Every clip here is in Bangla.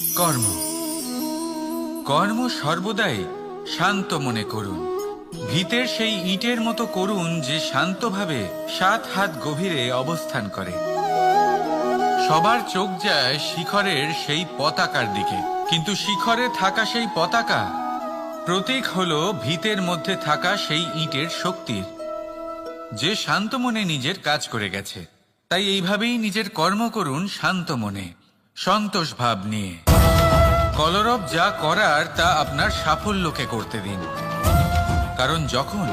কর্ম। কর্ম সর্বদাই শান্ত মনে করুন। ভিতের সেই ইটের মতো করুন যে শান্তভাবে সাত হাত গভীরে অবস্থান করে। সবার চোখ যায় শিখরের সেই পতাকার দিকে। কিন্তু শিখরে থাকা সেই পতাকা প্রতীক হল ভিতের মধ্যে থাকা সেই ইটের শক্তির। যে শান্ত মনে নিজের কাজ করে গেছে। তাই এইভাবেই নিজের কর্ম করুন শান্ত মনে সন্তোষ ভাব নিয়ে। কলরব যা করার তা আপনার সাফল্যকে করতে দিন। কারণ যখন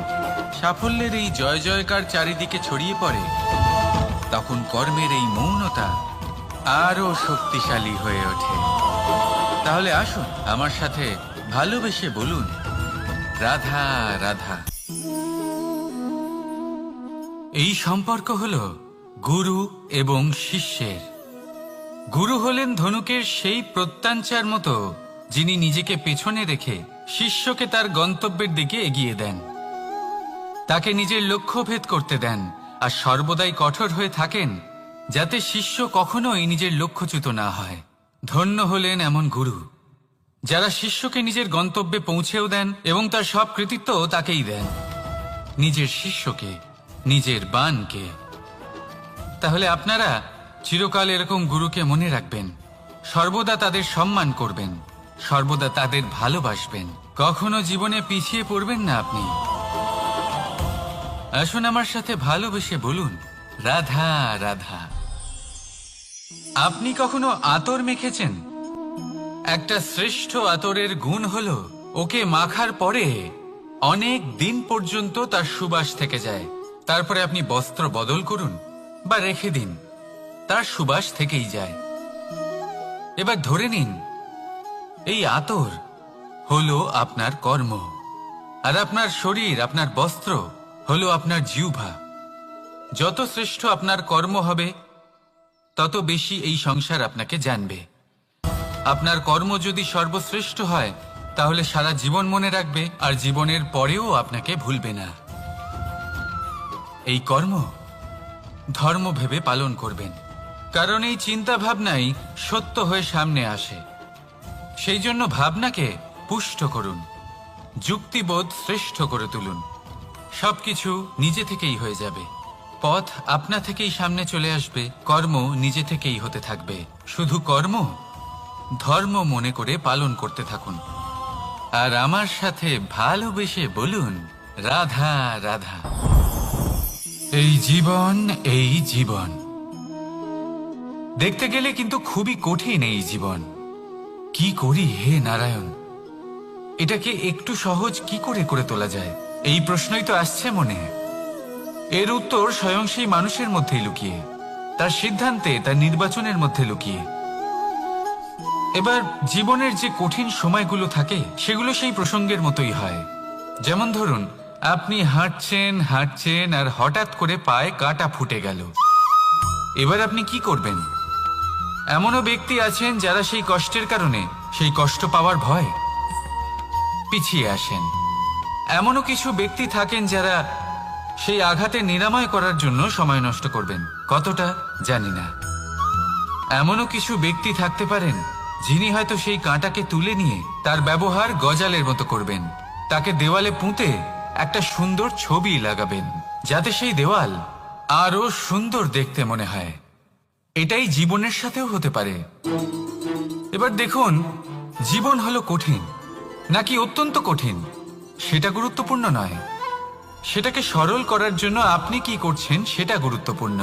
সাফল্যের এই জয় জয়কার চারিদিকে ছড়িয়ে পড়ে, তখন কর্মের এই মৌনতা আরও শক্তিশালী হয়ে ওঠে। তাহলে আসুন আমার সাথে ভালোবেসে বলুন, রাধা রাধা। এই সম্পর্ক হল গুরু এবং শিষ্যের। গুরু হলেন ধনুকের সেই প্রত্যাঞ্চার মতো, যিনি নিজেকে পেছনে রেখে শিষ্যকে তার গন্তব্যের দিকে এগিয়ে দেন। তাকে নিজের লক্ষ্য ভেদ করতে দেন আর সর্বদাই কঠোর হয়ে থাকেন, যাতে শিষ্য কখনোই নিজের লক্ষ্যচ্যুত না হয়। ধন্য হলেন এমন গুরু, যারা শিষ্যকে নিজের গন্তব্যে পৌঁছেও দেন এবং তার সব কৃতিত্ব তাকেই দেন। নিজের শিষ্যকে, নিজের বানকে। তাহলে আপনারা চিরকাল এরকম গুরুকে মনে রাখবেন। সর্বদা তাদের সম্মান করবেন। সর্বদা তাদের ভালোবাসবেন। কখনো জীবনে পিছিয়ে পড়বেন না আপনি। আসুন আমার সাথে ভালোবেসে বলুন, রাধা রাধা। আপনি কখনো আতর মেখেছেন? একটা শ্রেষ্ঠ আতরের গুণ হলো, ওকে মাখার পরে অনেক দিন পর্যন্ত তার সুবাস থেকে যায়। তারপরে আপনি বস্ত্র বদল করুন বা রেখে দিন। তার সুবাস থেকেই যায়। এবার ধরে নিন, এই আতর হলো আপনার কর্ম, আর আপনার শরীর, আপনার বস্ত্র হলো আপনার জিউভা যত শ্রেষ্ঠ আপনার কর্ম হবে, তত বেশি এই সংসার আপনাকে জানবে। আপনার কর্ম যদি সর্বশ্রেষ্ঠ হয়, তাহলে সারা জীবন মনে রাখবে, আর জীবনের পরেও আপনাকে ভুলবে না। এই কর্ম ধর্ম ভেবে পালন করবেন। কারণ এই চিন্তা ভাবনাই সত্য হয়ে সামনে আসে। সেই জন্য ভাবনাকে পুষ্ট করুন, যুক্তিবোধ শ্রেষ্ঠ করে তুলুন। সবকিছু নিজে থেকেই হয়ে যাবে। পথ আপনা থেকেই সামনে চলে আসবে, কর্ম নিজে থেকেই হতে থাকবে। শুধু কর্ম, ধর্ম মনে করে পালন করতে থাকুন। আর আমার সাথে ভালোবেসে বলুন, রাধা রাধা। এই জীবন এই জীবন। দেখতে গেলে কিন্তু খুবই কঠিন এই জীবন। কি করি হে নারায়ণ? এটাকে একটু সহজ কি করে করে তোলা যায়? এই প্রশ্নই তো আসছে মনে। এর উত্তর স্বয়ং সেই মানুষের মধ্যেই লুকিয়ে। তার সিদ্ধান্তে, তার নির্বাচনের মধ্যে লুকিয়ে। এবার জীবনের যে কঠিন সময়গুলো থাকে, সেগুলো সেই প্রসঙ্গের মতোই হয়। যেমন ধরুন, আপনি হাঁটছেন হাঁটছেন, আর হঠাৎ করে পায়ে কাঁটা ফুটে গেল। এবার আপনি কি করবেন? এমনও ব্যক্তি আছেন যারা সেই কষ্টের কারণে সেই কষ্ট পাওয়ার ভয় পিছিয়ে আসেন। এমনও কিছু ব্যক্তি থাকেন যারা সেই আঘাতে নিরাময় করার জন্য সময় নষ্ট করবেন। কতটা? জানি না। এমনও কিছু ব্যক্তি থাকতে পারেন যিনি হয়তো সেই কাঁটাকে তুলে নিয়ে তার ব্যবহার গজালের মতো করবেন। তাকে দেওয়ালে পুঁতে একটা সুন্দর ছবি লাগাবেন, যাতে সেই দেওয়াল আরও সুন্দর দেখতে মনে হয়। এটাই জীবনের সাথেও হতে পারে। এবার দেখুন, জীবন হলো কঠিন, নাকি অত্যন্ত কঠিন? সেটা গুরুত্বপূর্ণ নয়। সেটাকে সরল করার জন্য আপনি কি করছেন সেটা গুরুত্বপূর্ণ।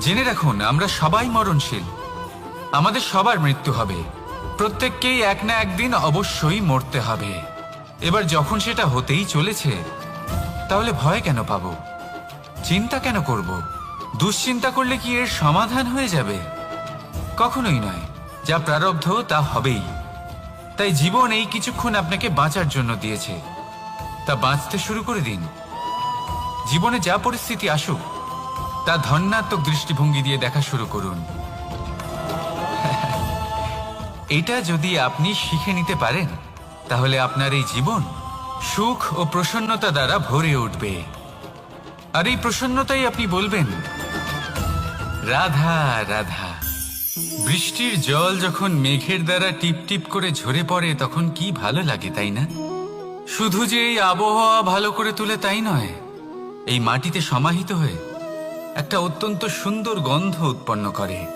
জেনে রাখুন, আমরা সবাই মরণশীল। আমাদের সবার মৃত্যু হবে। প্রত্যেককেই এক না একদিন অবশ্যই মরতে হবে। এবার যখন সেটা হতেই চলেছে, তাহলে ভয় কেন পাবো? চিন্তা কেন করব? দুশ্চিন্তা করলে কি এর সমাধান হয়ে যাবে? কখনোই নয়। যা প্রারব্ধ, তা হবেই। তাই জীবন এই কিছুক্ষণ আপনাকে বাঁচার জন্য দিয়েছে। তা বাঁচতে শুরু করে দিন। জীবনে যা পরিস্থিতি আসুক, তা ধন্যাত্মক দৃষ্টিভঙ্গি দিয়ে দেখা শুরু করুন। এটা যদি আপনি শিখে নিতে পারেন, তাহলে আপনার এই জীবন সুখ ও প্রসন্নতা দ্বারা ভরে উঠবে। আর এই প্রসন্নতাই আপনি বলবেন রাধা রাধা। বৃষ্টির জল যখন মেঘের দ্বারা টিপ টিপ করে ঝরে পড়ে, তখন কি ভালো লাগে, তাই না? শুধু যে এই আবহাওয়া ভালো করে তুলে তাই নয়, এই মাটিতে সমাহিত হয়ে একটা অত্যন্ত সুন্দর গন্ধ উৎপন্ন করে।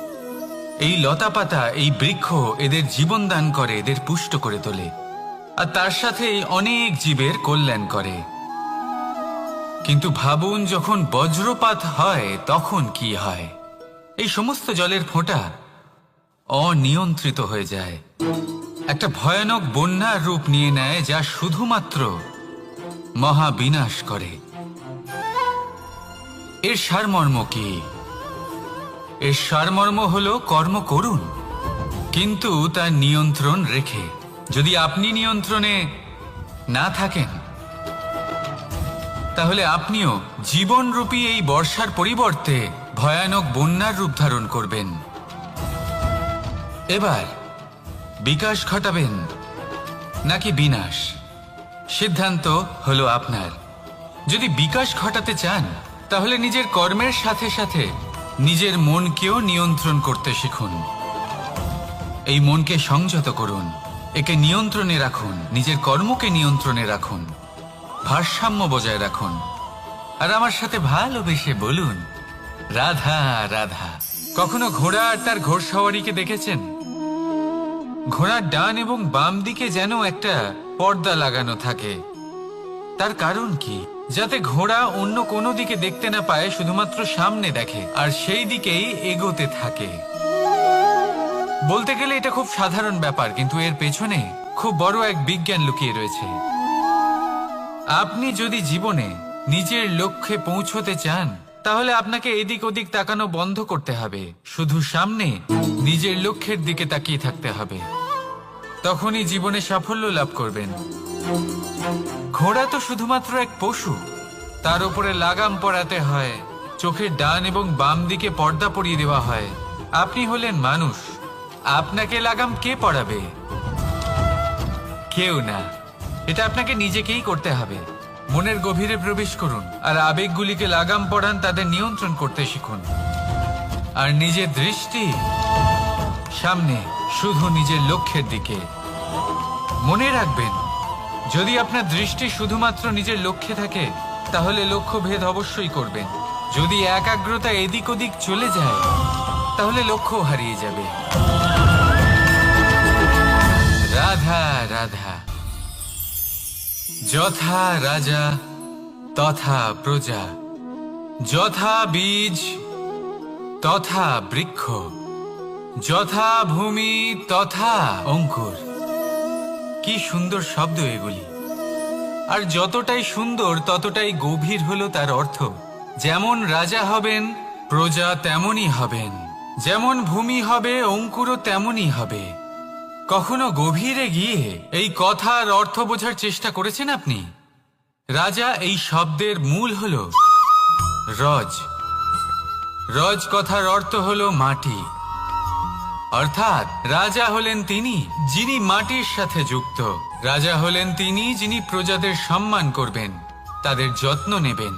এই লতা পাতা এই বৃক্ষ এদের জীবন দান করে, এদের পুষ্ট করে তোলে। আর তার সাথে অনেক জীবের কল্যাণ করে। কিন্তু ভাবুন, যখন বজ্রপাত হয়, তখন কি হয়? এই সমস্ত জলের ফোঁটা অনিয়ন্ত্রিত হয়ে যায়। একটা ভয়ানক বন্যার রূপ নিয়ে নেয় যা শুধুমাত্র মহাবিনাশ করে। এর সারমর্ম কি? এর সারমর্ম হল কর্ম করুন, কিন্তু তার নিয়ন্ত্রণ রেখে। যদি আপনি নিয়ন্ত্রণে না থাকেন, তাহলে আপনিও জীবনরূপী এই বর্ষার পরিবর্তে ভয়ানক বন্যার রূপ ধারণ করবেন। এবার বিকাশ ঘটাবেন নাকি বিনাশ? সিদ্ধান্ত হলো আপনার। যদি বিকাশ ঘটাতে চান, তাহলে নিজের কর্মের সাথে সাথে নিজের মনকেও নিয়ন্ত্রণ করতে শিখুন। এই মনকে সংযত করুন, একে নিয়ন্ত্রণে রাখুন, নিজের কর্মকে নিয়ন্ত্রণে রাখুন, ভারসাম্য বজায় রাখুন। আর আমার সাথে ভালোবেসে বলুন রাধা রাধা। কখনো ঘোড়া আর তার ঘোড়সওয়ারিকে দেখেছেন? ঘোড়ার ডান এবং বাম দিকে যেন একটা পর্দা লাগানো থাকে। তার কারণ কি? যাতে ঘোড়া অন্য কোনো দিকে দেখতে না পায়, শুধুমাত্র সামনে দেখে, আর সেই দিকেই এগোতে থাকে। বলতে গেলে এটা খুব সাধারণ ব্যাপার, কিন্তু এর পেছনে খুব বড় এক বিজ্ঞান লুকিয়ে রয়েছে। আপনি যদি জীবনে নিজের লক্ষ্যে পৌঁছতে চান তাহলে আপনাকে এদিক ওদিক তাকানো বন্ধ করতে হবে। শুধু সামনে নিজের লক্ষ্যের দিকে তাকিয়ে থাকতে হবে। তখনই জীবনে সাফল্য লাভ করবেন। ঘোড়া তো শুধুমাত্র এক পশু। তার উপরে লাগাম পরাতে হয়। চোখের ডান এবং বাম দিকে পর্দা পরিয়ে দেওয়া হয়। আপনি হলেন মানুষ। আপনাকে লাগাম কে পড়াবে কেউ না। এটা আপনাকে নিজেকেই করতে হবে। মনের গভীরে প্রবেশ করুন আর আবেগগুলিকে লাগাম পড়ান তাদের নিয়ন্ত্রণ করতে শিখুন। আর নিজের দৃষ্টি সামনে, শুধু নিজের লক্ষ্যের দিকে। মনে রাখবেন, যদি আপনার দৃষ্টি শুধুমাত্র নিজের লক্ষ্যে থাকে, তাহলে লক্ষ্য ভেদ অবশ্যই করবেন। যদি একাগ্রতা এদিক ওদিক চলে যায়, তাহলে লক্ষ্য হারিয়ে যাবে। রাধা রাধা। যথা রাজা, তথা প্রজা। যথা বীজ, তথা বৃক্ষ। যথা ভূমি, তথা অঙ্কুর। কি সুন্দর শব্দ এগুলি। আর যতটাই সুন্দর, ততটাই গভীর হলো তার অর্থ। যেমন রাজা হবেন, প্রজা তেমনই হবেন। যেমন ভূমি হবে, অঙ্কুরও তেমনই হবে। কখনো গভীরে গিয়ে এই কথার অর্থ বোঝার চেষ্টা করেছেন আপনি? রাজা, এই শব্দের মূল হল রজ। রজ কথার অর্থ হল মাটি। অর্থাৎ রাজা হলেন তিনি, যিনি মাটির সাথে যুক্ত। রাজা হলেন তিনি, যিনি প্রজাদের সম্মান করবেন, তাদের যত্ন নেবেন,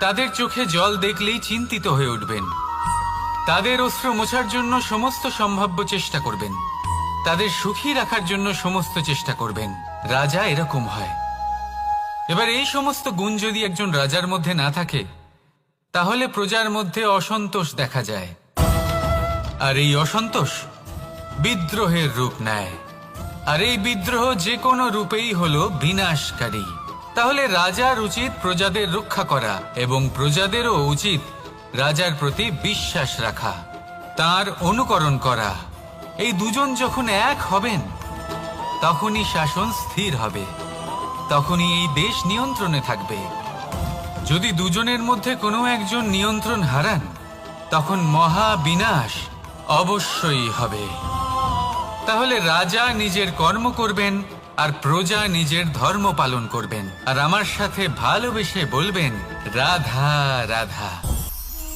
তাদের চোখে জল দেখলেই চিন্তিত হয়ে উঠবেন, তাদের অস্ত্র মোছার জন্য সমস্ত সম্ভাব্য চেষ্টা করবেন। তাদের সুখী রাখার জন্য সমস্ত চেষ্টা করবেন। রাজা এরকম হয়। এবার এই সমস্ত গুণ যদি একজন রাজার মধ্যে না থাকে, তাহলে প্রজার মধ্যে অসন্তোষ দেখা যায়। আর এই অসন্তোষ বিদ্রোহের রূপ নেয়। আর এই বিদ্রোহ যে কোনো রূপেই হলো বিনাশকারী। তাহলে রাজার উচিত প্রজাদের রক্ষা করা এবং প্রজাদেরও উচিত রাজার প্রতি বিশ্বাস রাখা, তার অনুকরণ করা। এই দুজন যখন এক হবেন, তখনই শাসন স্থির হবে। তখনই এই দেশ নিয়ন্ত্রণে থাকবে। যদি দুজনের মধ্যে কোনো একজন নিয়ন্ত্রণ হারান, তখন মহা বিনাশ অবশ্যই হবে। তাহলে রাজা নিজের কর্ম করবেন আর প্রজা নিজের ধর্ম পালন করবেন। আর আমার সাথে ভালোবেসে বলবেন, রাধা রাধা।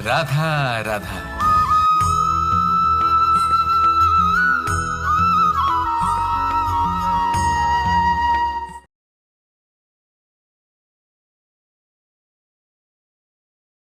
রাধা রাধা